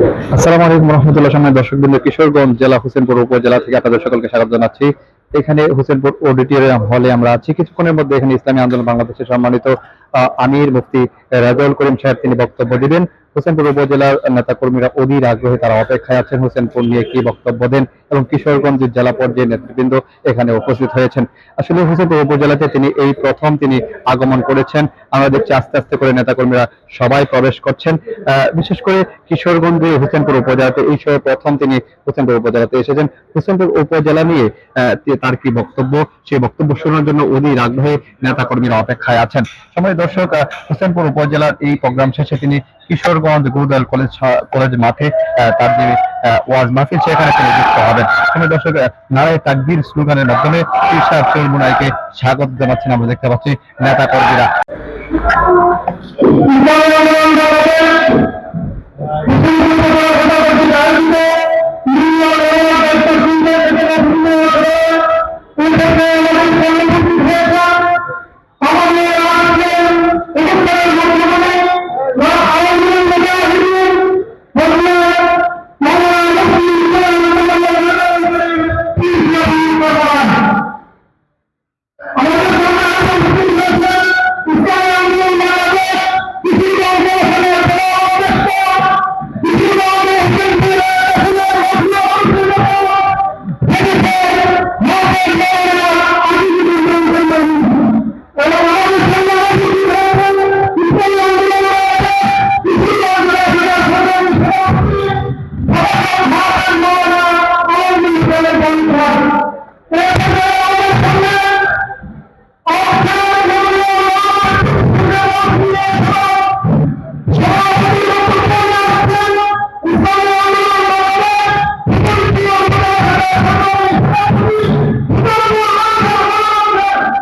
আসসালামু আলাইকুম রহমতুল্লাহ সামনে দর্শকবৃন্দ, কিশোরগঞ্জ জেলা হোসেনপুর উপজেলা থেকে আপনাদের সকলকে স্বাগত জানাচ্ছি। এখানে হোসেনপুর অডিটোরিয়াম হলে আমরা আছি। কিছুক্ষণের মধ্যে এখানে ইসলামী আন্দোলন বাংলাদেশের সম্মানিত আমির মুফতি রাজাউল করিম সাহেব তিনি বক্তব্য দিবেন। হোসেনপুর উপজেলার নেতা কর্মীরা অধীর আগ্রহে তারা অপেক্ষায় আছেন। হোসেনপুর নিয়ে কি বক্তব্য দেন এবং কিশোরগঞ্জ জেলা পর্যায়ে নেতৃবৃন্দ এখানে উপস্থিত হয়েছেন। আসলে হোসেনপুর উপজেলাতে তিনি এই প্রথম তিনি আগমন করেছেন। আমরা দেখছি আস্তে আস্তে করে নেতাকর্মীরা সবাই প্রবেশ করছেন। বিশেষ করে কিশোরগঞ্জে হোসেনপুর উপজেলাতে এই সময় প্রথম তিনি হোসেনপুর উপজেলাতে এসেছেন। হোসেনপুর উপজেলা নিয়ে তার কি বক্তব্য? সেই বক্তব্য শোনার জন্য অধীর আগ্রহে নেতাকর্মীরা অপেক্ষায় আছেন। সময় দর্শক হোসেনপুর উপজেলার এই প্রোগ্রাম শেষে তিনি কিশোরগঞ্জ গুরুদয়াল কলেজ কলেজ মাঠে তার যে ওয়াজ মাহফিল, সেখানে তিনি যুক্ত হবেন। আমি দর্শক নারায় তাকবীর স্লোগানের মাধ্যমে ইরশাদ চৌমুনাইকে স্বাগত জানাচ্ছেন। আমরা দেখতে পাচ্ছি নেতাকর্মীরা মুসলমান